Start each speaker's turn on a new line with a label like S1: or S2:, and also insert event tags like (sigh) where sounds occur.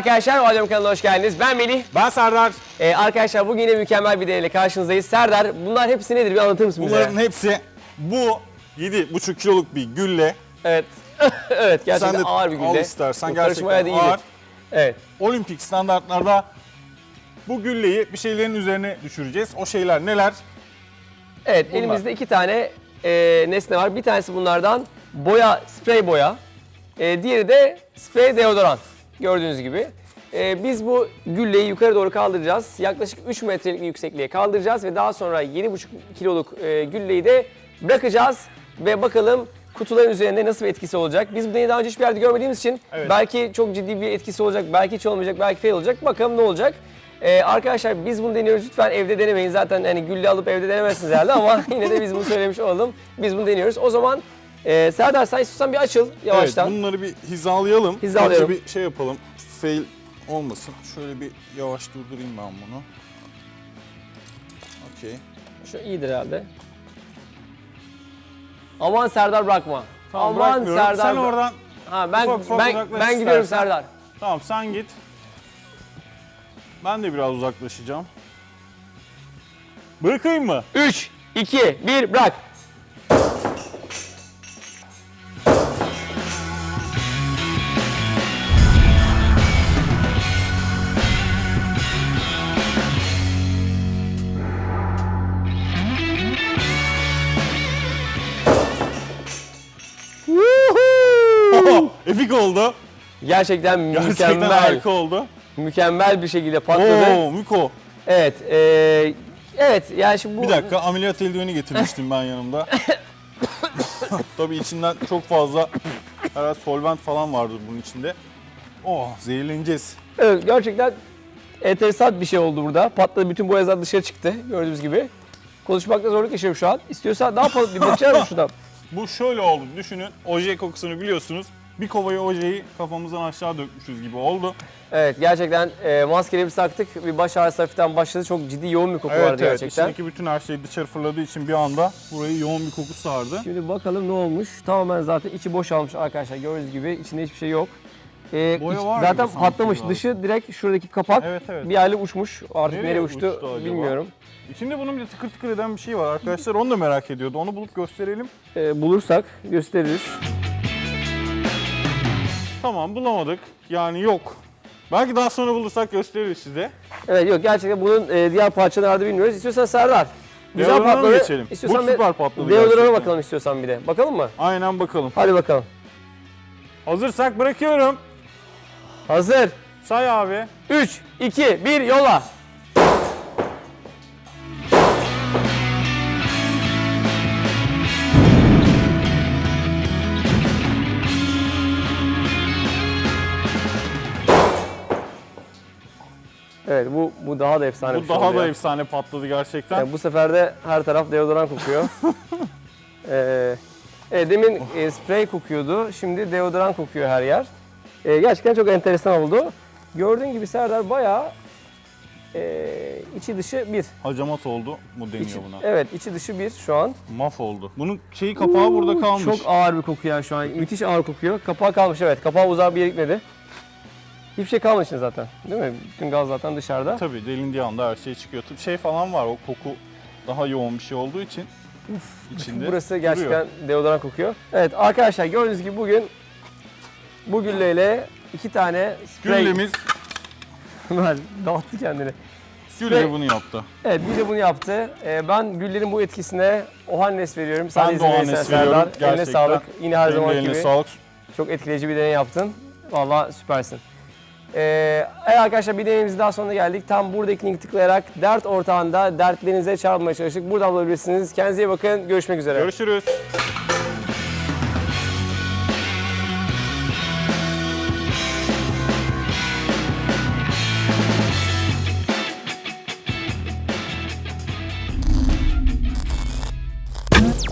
S1: arkadaşlar, Alem kanalına hoş geldiniz. Ben Melih.
S2: Ben Serdar.
S1: Ee, arkadaşlar bugün yine mükemmel bir deneyle karşınızdayız. Serdar, bunlar hepsi nedir? Bir anlatır mısın
S2: Bunların
S1: bize?
S2: hepsi bu 7,5 kiloluk bir gülle.
S1: Evet. (laughs) evet, gerçekten
S2: Sen de
S1: ağır bir gülle.
S2: al istersen
S1: Bu karışmaya da
S2: gerçekten
S1: iyidir.
S2: ağır.
S1: Evet.
S2: Olimpik standartlarda bu gülleyi bir şeylerin üzerine düşüreceğiz. O şeyler neler?
S1: Evet,
S2: Bunlar.
S1: elimizde iki tane e, nesne var. Bir tanesi bunlardan boya, sprey boya. E, diğeri de sprey deodorant. Gördüğünüz gibi. E, biz bu gülleyi yukarı doğru kaldıracağız. Yaklaşık 3 metrelik bir yüksekliğe kaldıracağız ve daha sonra 7,5 kiloluk e, gülleyi de bırakacağız. Ve bakalım kutuların üzerinde nasıl bir etkisi olacak. Biz bu deneyi daha önce hiçbir yerde görmediğimiz için
S2: Evet.
S1: belki çok ciddi bir etkisi olacak, belki hiç olmayacak, belki fail olacak. Bakalım ne olacak. Ee, arkadaşlar biz bunu deniyoruz. Lütfen evde denemeyin. Zaten hani gülle alıp evde denemezsiniz herhalde ama (laughs) yine de biz bunu söylemiş olalım. Biz bunu deniyoruz. O zaman e, Serdar sen istiyorsan bir açıl yavaştan.
S2: Evet bunları bir hizalayalım.
S1: Hizalayalım.
S2: Önce bir şey yapalım. Fail olmasın. Şöyle bir yavaş durdurayım ben bunu. Okey.
S1: Şu iyidir herhalde. Aman Serdar bırakma.
S2: Tamam
S1: Aman
S2: bırakmıyorum.
S1: Serdar.
S2: Sen oradan
S1: Ha ben
S2: ufak ufak
S1: ben ben gidiyorum. Serdar.
S2: Tamam sen git. Ben de biraz uzaklaşacağım. Bırakayım mı?
S1: 3 2 1 bırak.
S2: Epik oldu.
S1: Gerçekten
S2: Gerçekten
S1: mükemmel.
S2: harika oldu.
S1: Mükemmel bir şekilde patladı.
S2: Oo Miko.
S1: Evet. e, evet yani şimdi bu
S2: Bir dakika ameliyat eldiveni getirmiştim ben yanımda. (laughs) Tabii içinden çok fazla herhalde solvent falan vardır bunun içinde. Oh zehirleneceğiz.
S1: Evet, gerçekten enteresan bir şey oldu burada. Patladı bütün boyazlar dışarı çıktı gördüğünüz gibi. Konuşmakta zorluk yaşıyorum şu an. İstiyorsan daha fazla bir bakacak mısın (laughs) şuradan?
S2: Bu şöyle oldu düşünün. Oje kokusunu biliyorsunuz. Bir kovayı ojeyi kafamızdan aşağı dökmüşüz gibi oldu.
S1: Evet gerçekten e, maskelerimizi taktık. Bir baş ağrısı hafiften başladı. Çok ciddi yoğun bir koku
S2: Evet
S1: vardı
S2: evet
S1: gerçekten.
S2: içindeki bütün her şey dışarı fırladığı için bir anda burayı yoğun bir koku sardı.
S1: Şimdi bakalım ne olmuş. Tamamen zaten içi boşalmış arkadaşlar. Gördüğünüz gibi içinde hiçbir şey yok. E,
S2: Boya
S1: iç-
S2: var
S1: zaten patlamış. Dışı direkt şuradaki kapak
S2: Evet evet.
S1: bir aile uçmuş. Artık
S2: Nereye
S1: nereye, uçtu,
S2: uçtu
S1: bilmiyorum.
S2: İçinde bunun bir tıkır tıkır eden bir şey var arkadaşlar. Onu da merak ediyordu. Onu bulup gösterelim.
S1: E, bulursak gösteririz.
S2: Tamam bulamadık. Yani yok. Belki daha sonra bulursak gösteririz size.
S1: Evet yok gerçekten bunun e, diğer parçaları bilmiyoruz. İstiyorsan Serdar. Güzel
S2: Deodorana mı
S1: patladı.
S2: geçelim?
S1: İstiyorsan
S2: Bu
S1: bir
S2: süper patladı gerçekten.
S1: bakalım istiyorsan bir de. Bakalım mı?
S2: Aynen bakalım.
S1: Hadi bakalım.
S2: Hazırsak bırakıyorum.
S1: Hazır.
S2: Say abi.
S1: 3, 2, 1 yola. Evet bu bu daha da efsane bir
S2: Bu
S1: şey
S2: daha
S1: oldu
S2: da efsane patladı gerçekten.
S1: Yani bu sefer de her taraf deodorant kokuyor. (laughs) ee, evet, demin e, sprey kokuyordu. Şimdi deodorant kokuyor her yer. Ee, gerçekten çok enteresan oldu. Gördüğün gibi Serdar bayağı e, içi dışı bir.
S2: Hacamat oldu mu deniyor
S1: İçi,
S2: buna.
S1: evet içi dışı bir şu an.
S2: Maf oldu. Bunun şeyi kapağı burada kalmış.
S1: Çok ağır bir koku yani şu an. Müthiş ağır kokuyor. Kapağı kalmış evet. Kapağı uzağa bir yere gitmedi. Hiçbir şey kalmadı içinde zaten. Değil mi? Bütün gaz zaten dışarıda.
S2: Tabii delindiği anda her şey çıkıyor. Şey falan var o koku daha yoğun bir şey olduğu için. içinde
S1: Burası
S2: duruyor.
S1: gerçekten deodorant kokuyor. Evet arkadaşlar gördüğünüz gibi bugün bu gülleyle iki tane sprey...
S2: Güllemiz (laughs)
S1: dağıttı kendini.
S2: Gülle bunu yaptı.
S1: Evet bir de bunu yaptı. Ee, ben güllerin bu etkisine Ohannes veriyorum. Sen
S2: de
S1: verirsen
S2: Ohannes
S1: Serdar.
S2: veriyorum.
S1: Eline
S2: Gerçekten.
S1: sağlık. Yine her
S2: Senin de
S1: zaman
S2: eline
S1: gibi
S2: sağlık.
S1: çok etkileyici bir deney yaptın. Vallahi süpersin. Ee, evet arkadaşlar bir deneyimizin daha sonuna geldik. Tam buradaki linki tıklayarak dert ortağında dertlerinize çarpmaya çalıştık. Buradan bulabilirsiniz. Kendinize iyi bakın. Görüşmek üzere.
S2: Görüşürüz.